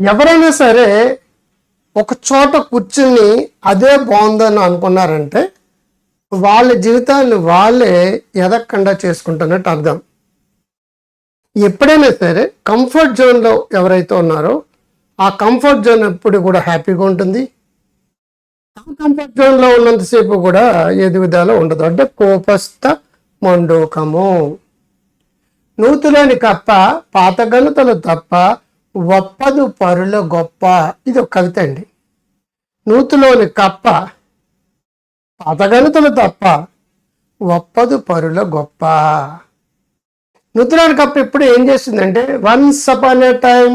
ఎవరైనా సరే ఒక చోట కూర్చుని అదే బాగుందని అనుకున్నారంటే వాళ్ళ జీవితాన్ని వాళ్ళే ఎదక్కండా చేసుకుంటున్నట్టు అర్థం. ఎప్పుడైనా సరే కంఫర్ట్ జోన్లో ఎవరైతే ఉన్నారో ఆ కంఫర్ట్ జోన్ ఎప్పుడు కూడా హ్యాపీగా ఉంటుంది. ఆ కంఫర్ట్ జోన్లో ఉన్నంతసేపు కూడా ఏది విధాలు ఉండదు. అంటే కోపస్థ మండూకము. నూతులోని కప్ప పాత గనుతలు తప్ప ఒప్పదు పరుల గొప్ప. ఇది ఒక కవిత అండి. నూతులోని కప్ప పాత తప్ప ఒప్పదు పరుల గొప్ప. నూతులోని కప్ప ఇప్పుడు ఏం చేస్తుందంటే once upon a time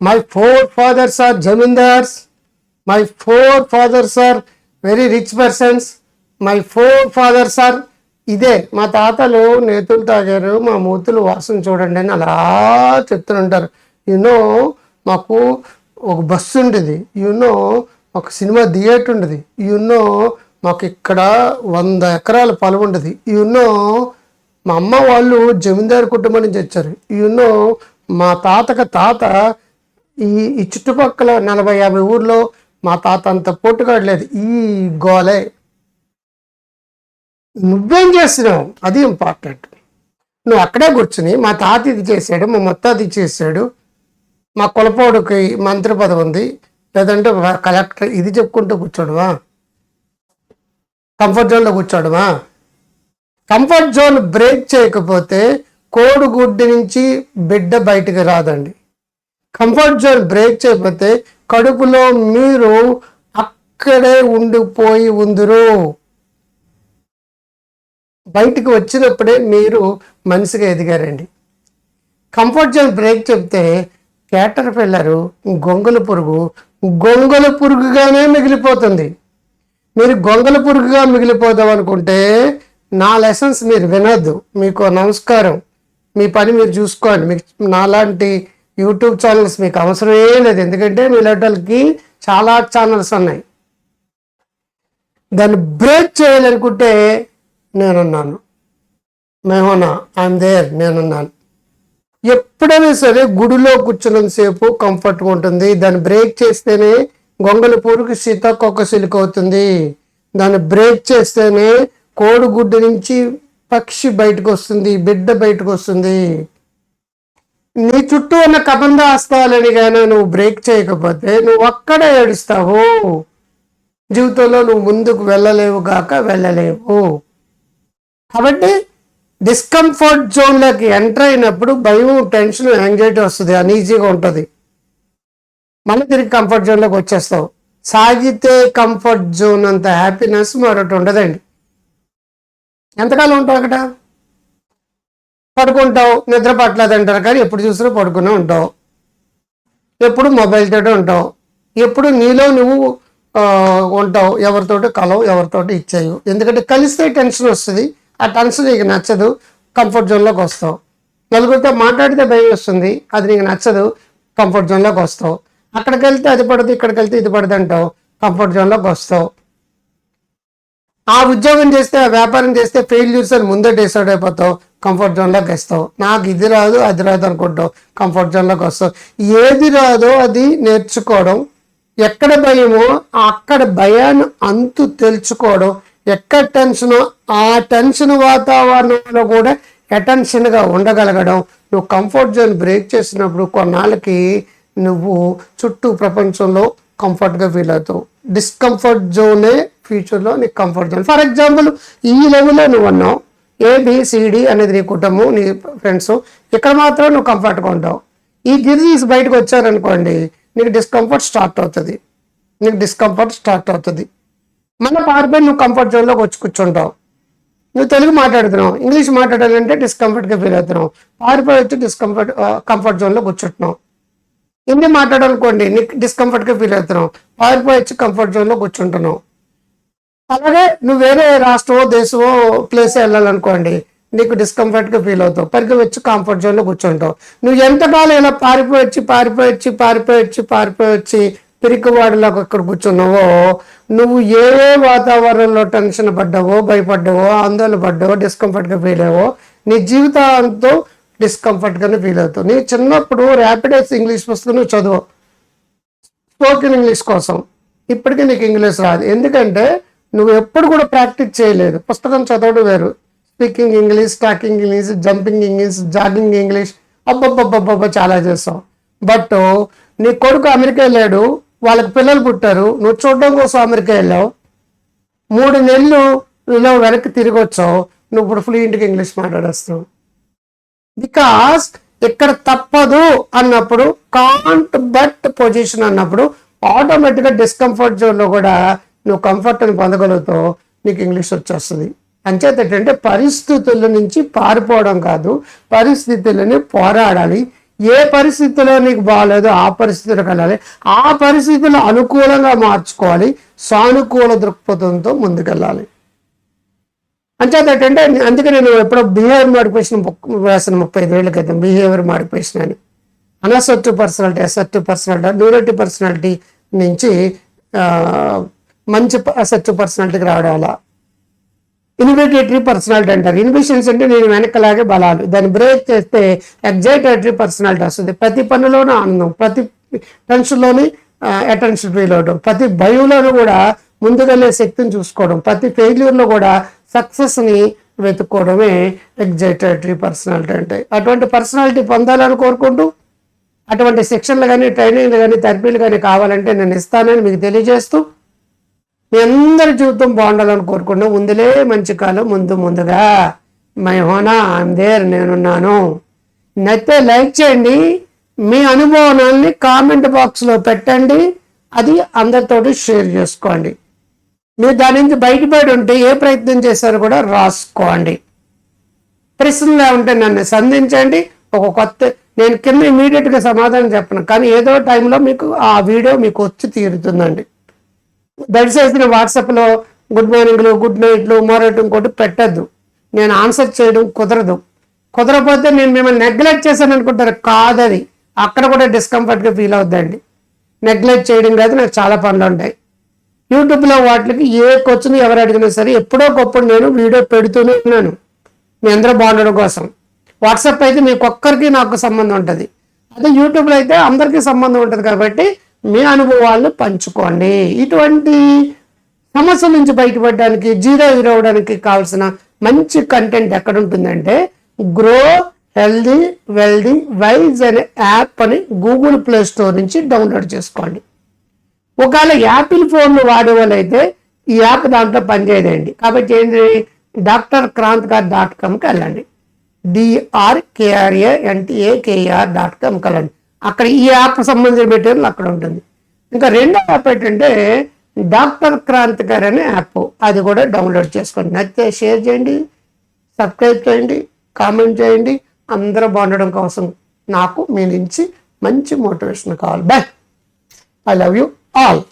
my forefathers are zamindars my forefathers are very rich persons my forefathers are ఇదే మా తాతలు నేతులు తాగారు మా మూతులు వాసన చూడండి అని అలా చెప్తుంటారు యూనో మాకు ఒక బస్సు ఉండేది. యూనో మాకు సినిమా థియేటర్ ఉండేది. యూనో మాకు ఇక్కడ వంద ఎకరాల పొలం ఉండేది. యూనో మా అమ్మ వాళ్ళు జమీందారు కుటుంబం నుంచి వచ్చారు. యూనో మా తాతక తాత ఈ ఈ చుట్టుపక్కల నలభై యాభై ఊర్లో మా తాత అంత పోటుగాడు లేదు. ఈ గోలే. నువ్వేం చేస్తున్నావు? అది ఇంపార్టెంట్ నువ్వు అక్కడే కూర్చుని మా తాత ఇది చేశాడు మా మొత్తాది చేశాడు. మా కులపోడికి మంత్రి పదవి ఉంది. లేదంటే కలెక్టర్ ఇది చెప్పుకుంటూ కూర్చోడువా కంఫర్ట్ జోన్లో కూర్చోడమా? కంఫర్ట్ జోన్ బ్రేక్ చేయకపోతే కోడిగుడ్డు నుంచి బిడ్డ బయటికి రాదండి. కంఫర్ట్ జోన్ బ్రేక్ చేయకపోతే కడుపులో మీరు అక్కడే ఉండిపోయి ఉందిరు. బయటికి వచ్చినప్పుడే మీరు మనిషిగా ఎదిగారండి. కంఫర్ట్ జోన్ బ్రేక్ చెప్తే క్యాటర్ పిల్లరు గొంగల పురుగు గొంగల పురుగుగానే మిగిలిపోతుంది. మీరు గొంగల పురుగుగా మిగిలిపోదాం అనుకుంటే నా లెసన్స్ మీరు వినొద్దు. మీకు నమస్కారం. మీ పని మీరు చూసుకోండి. మీకు నాలాంటి యూట్యూబ్ ఛానల్స్ మీకు అవసరమే లేదు. ఎందుకంటే మీలాంటి లెటర్లకి చాలా ఛానల్స్ ఉన్నాయి. దాన్ని బ్రేక్ చేయాలనుకుంటే నేనున్నాను. మేమన్నా. I'm there. నేనున్నాను. ఎప్పుడైనా సరే గుడిలో కూర్చున్నంతసేపు కంఫర్ట్గా ఉంటుంది. దాన్ని బ్రేక్ చేస్తేనే గొంగలి పురుగు సీతాకొక్క సిలుక అవుతుంది. దాన్ని బ్రేక్ చేస్తేనే కోడిగుడ్డు నుంచి పక్షి బయటకు వస్తుంది బిడ్డ బయటకు వస్తుంది. నీ చుట్టూ ఉన్న కబంధ హస్తాలని కానీ నువ్వు బ్రేక్ చేయకపోతే నువ్వు అక్కడే ఏడుస్తావు. జీవితంలో నువ్వు ముందుకు వెళ్ళలేవు గాక వెళ్ళలేవు. కాబట్టి డిస్కంఫర్ట్ జోన్లోకి ఎంటర్ అయినప్పుడు భయం టెన్షన్ యాంగ్జైటీ వస్తుంది. అన్ఈజీగా ఉంటుంది. మళ్ళీ తిరిగి కంఫర్ట్ జోన్లోకి వచ్చేస్తావు. సాగితే కంఫర్ట్ జోన్ అంత హ్యాపీనెస్ మరొకటి ఉండదండి. ఎంతకాలం ఉంటావు అక్కడ? పడుకుంటావు నిద్ర పట్టలేదు అంటారు కానీ ఎప్పుడు చూసినా పడుకునే ఉంటావు. ఎప్పుడు మొబైల్ తోటి ఉంటావు. ఎప్పుడు నీలో నువ్వు ఉంటావు. ఎవరితోటి కలవు ఎవరితోటి ఇచ్చేయవు. ఎందుకంటే కలిస్తే టెన్షన్ వస్తుంది. ఆ టంగ్స్ నీకు నచ్చదు కంఫర్ట్ జోన్లోకి వస్తావు. నలుగురితో మాట్లాడితే భయం వస్తుంది అది నీకు నచ్చదు కంఫర్ట్ జోన్లోకి వస్తావు. అక్కడికి వెళ్తే అది పడదు ఇక్కడికి వెళ్తే ఇది పడదు అంటావు కంఫర్ట్ జోన్లోకి వస్తావు. ఆ ఉద్యోగం చేస్తే ఆ వ్యాపారం చేస్తే ఫెయిల్యూర్స్ అని ముందే డిసైడ్ అయిపోతావు కంఫర్ట్ జోన్లోకి వస్తావు. నాకు ఇది రాదు అది రాదు అనుకుంటావు కంఫర్ట్ జోన్లోకి వస్తావు. ఏది రాదో అది నేర్చుకోవడం ఎక్కడ భయమో అక్కడ భయాన్ని అంతు తెలుసుకోవడం ఎక్కడ టెన్షనో ఆ టెన్షన్ వాతావరణంలో కూడా అటెన్షన్గా ఉండగలగడం. నువ్వు కంఫర్ట్ జోన్ బ్రేక్ చేసినప్పుడు కొన్నాళ్ళకి నువ్వు చుట్టూ ప్రపంచంలో కంఫర్ట్గా ఫీల్ అవుతావు. డిస్కంఫర్ట్ జోనే ఫ్యూచర్లో నీకు కంఫర్ట్ జోన్. ఫర్ ఎగ్జాంపుల్ ఈ లెవెల్లో నువ్వు అన్నావు ఏబిసిడి అనేది నీ కుటుంబం నీ ఫ్రెండ్స్. ఇక్కడ మాత్రం నువ్వు కంఫర్ట్గా ఉంటావు. ఈ గిరిజీస్ బయటకు వచ్చారనుకోండి నీకు డిస్కంఫర్ట్ స్టార్ట్ అవుతుంది. నీకు డిస్కంఫర్ట్ స్టార్ట్ అవుతుంది. మన పారిపోయి నువ్వు కంఫర్ట్ జోన్లోకి వచ్చి కూర్చుంటావు. నువ్వు తెలుగు మాట్లాడుతున్నావు ఇంగ్లీష్ మాట్లాడాలంటే డిస్కంఫర్ట్గా ఫీల్ అవుతున్నావు. పారిపోయి వచ్చి డిస్కంఫర్ట్ కంఫర్ట్ జోన్లో కూర్చుంటున్నావు. హిందీ మాట్లాడాలనుకోండి నీకు డిస్కంఫర్ట్గా ఫీల్ అవుతున్నావు. పారిపోయి వచ్చి కంఫర్ట్ జోన్లో కూర్చుంటున్నావు. అలాగే నువ్వు వేరే రాష్ట్రమో దేశమో ప్లేస్ వెళ్ళాలనుకోండి నీకు డిస్కంఫర్ట్గా ఫీల్ అవుతావు. పరిగె వచ్చి కంఫర్ట్ జోన్లో కూర్చుంటావు. నువ్వు ఎంతకాలం ఇలా పారిపోయి వచ్చి పారిపోయి వచ్చి పారిపోయి వచ్చి అక్కడ కూర్చున్నావో నువ్వు ఏ ఏ వాతావరణంలో టెన్షన్ పడ్డావో భయపడ్డావో ఆందోళన పడ్డావో డిస్కంఫర్ట్గా ఫీల్ అయ్యావో నీ జీవితాంతో డిస్కంఫర్ట్గానే ఫీల్ అవుతావు. నీ చిన్నప్పుడు ర్యాపిడెస్ ఇంగ్లీష్ పుస్తకం నువ్వు చదువు. స్పోకెన్ ఇంగ్లీష్ కోసం. ఇప్పటికీ నీకు ఇంగ్లీష్ రాదు. ఎందుకంటే నువ్వు ఎప్పుడు కూడా ప్రాక్టీస్ చేయలేదు. పుస్తకం చదవడం వేరు. Speaking English talking English jumping English jogging English అబ్బబ్బబ్బబ్బబ్బ చాలా చేస్తావు బట్ నీ కొడుకు అమెరికా వెళ్ళాడు. వాళ్ళకి పిల్లలు పుట్టారు. నువ్వు చూడడం కోసం అమెరికా వెళ్ళావు. మూడు నెలలు ఇలా వెనక్కి తిరిగి వచ్చావు. నువ్వు ఇప్పుడు ఫ్లూయింట్గా ఇంగ్లీష్ మాట్లాడేస్తావు బికాస్ ఇక్కడ తప్పదు అన్నప్పుడు కాంట్ బట్ పొజిషన్ అన్నప్పుడు ఆటోమేటిక్గా డిస్కంఫర్ట్ జోన్లో కూడా నువ్వు కంఫర్ట్ని పొందగలుగుతావు. నీకు ఇంగ్లీష్ వచ్చేస్తుంది. అంచేత ఏంటంటే పరిస్థితుల నుంచి పారిపోవడం కాదు. పరిస్థితులని పోరాడాలి. ఏ పరిస్థితిలో నీకు బాగాలేదో ఆ పరిస్థితిలోకి వెళ్ళాలి. ఆ పరిస్థితులు అనుకూలంగా మార్చుకోవాలి. సానుకూల దృక్పథంతో ముందుకెళ్ళాలి. అంటే ఏంటంటే అందుకే నేను ఎప్పుడో బిహేవియర్ మాడిఫికేషన్ వేసిన ముప్పై ఐదు ఏళ్ళ క్రితం బిహేవియర్ మాడిఫికేషన్ అని. Unacceptive personality acceptive personality narrative personality నుంచి మంచి అసెప్టివ్ పర్సనాలిటీకి రావడం అలా ఇన్విటేటరీ పర్సనాలిటీ అంటారు. ఇన్విషన్స్ అంటే నేను వెనకలాగే బలాలు. దాన్ని బ్రేక్ చేస్తే ఎగ్జైటేటరీ పర్సనాలిటీ వస్తుంది. ప్రతి పనిలోనూ ఆనందం ప్రతి టెన్షన్లోని అటెన్షన్ ఫీల్ అవడం ప్రతి భయంలోనూ కూడా ముందుకెళ్ళే శక్తిని చూసుకోవడం. ప్రతి ఫెయిల్యూర్లో కూడా సక్సెస్ని వెతుక్కోవడమే ఎగ్జైటేటరీ పర్సనాలిటీ అంటే. అటువంటి పర్సనాలిటీ పొందాలని కోరుకుంటూ అటువంటి శిక్షణలు కానీ ట్రైనింగ్లు కానీ థెరపీలు కానీ కావాలంటే నేను ఇస్తానని మీకు తెలియజేస్తూ మీ అందరి జీవితం బాగుండాలని కోరుకున్నా ముందులే మంచి కాలం ముందు ముందుగా. మై హోనా ఐఎమ్ దేర్ నేనున్నాను. నచ్చితే లైక్ చేయండి. మీ అనుభవాన్ని కామెంట్ బాక్స్లో పెట్టండి. అది అందరితోటి షేర్ చేసుకోండి. మీరు దాని నుంచి బయటపడి ఉంటే ఏ ప్రయత్నం చేశారో కూడా రాసుకోండి. ప్రశ్నలు ఉంటే నన్ను సంధించండి. ఒక కొత్త నేను కింద ఇమీడియట్గా సమాధానం చెప్పను. కానీ ఏదో టైంలో మీకు ఆ వీడియో మీకు వచ్చి తీరుతుందండి. దయచేసి వాట్సాప్లో గుడ్ మార్నింగ్లు గుడ్ నైట్లు మరొకటి ఇంకోటి పెట్టద్దు. నేను ఆన్సర్ చేయడం కుదరదు. కుదరకపోతే నేను మిమ్మల్ని నెగ్లెక్ట్ చేశాను అనుకుంటారు. కాదది. అక్కడ కూడా డిస్కంఫర్ట్గా ఫీల్ అవుద్దండి. నెగ్లెక్ట్ చేయడం కాదు నాకు చాలా పనులు ఉంటాయి. యూట్యూబ్లో వాటికి ఏ క్వశ్చన్ ఎవరు అడిగినా సరే ఎప్పుడో గొప్ప నేను వీడియో పెడుతూనే ఉన్నాను. మీ అందరూ బాగుండడం కోసం. వాట్సాప్ అయితే మీకు ఒక్కరికి నాకు సంబంధం ఉంటుంది. అదే యూట్యూబ్లో అయితే అందరికీ సంబంధం ఉంటుంది కాబట్టి మీ అనుభవాలను పంచుకోండి. ఇటువంటి సమస్య నుంచి బయటపడడానికి జీరో అవడానికి కావాల్సిన మంచి కంటెంట్ ఎక్కడ ఉంటుందంటే గ్రో హెల్దీ వెల్దీ వైజ్ అనే యాప్ అని గూగుల్ ప్లే స్టోర్ నుంచి డౌన్లోడ్ చేసుకోండి. ఒకవేళ యాపిల్ ఫోన్లు వాడే వాళ్ళైతే ఈ యాప్ దాంట్లో పనిచేయదండి. కాబట్టి ఏంటి? డాక్టర్ క్రాంత్ గారు డాట్ కామ్కి వెళ్ళండి. డిఆర్కేఆర్ఏ ఎన్టీఏ కేఆర్ డాట్ కామ్కి వెళ్ళండి. అక్కడ ఈ యాప్ సంబంధించిన మెటీరియల్ అక్కడ ఉంటుంది. ఇంకా రెండో యాప్ ఏంటంటే డాక్టర్ క్రాంతి గారు అనే యాప్. అది కూడా డౌన్లోడ్ చేసుకోండి. నచ్చితే షేర్ చేయండి సబ్స్క్రైబ్ చేయండి కామెంట్ చేయండి. అందరూ బాగుండడం కోసం నాకు మీ నుంచి మంచి మోటివేషన్ కావాలి. Bye. I love you all.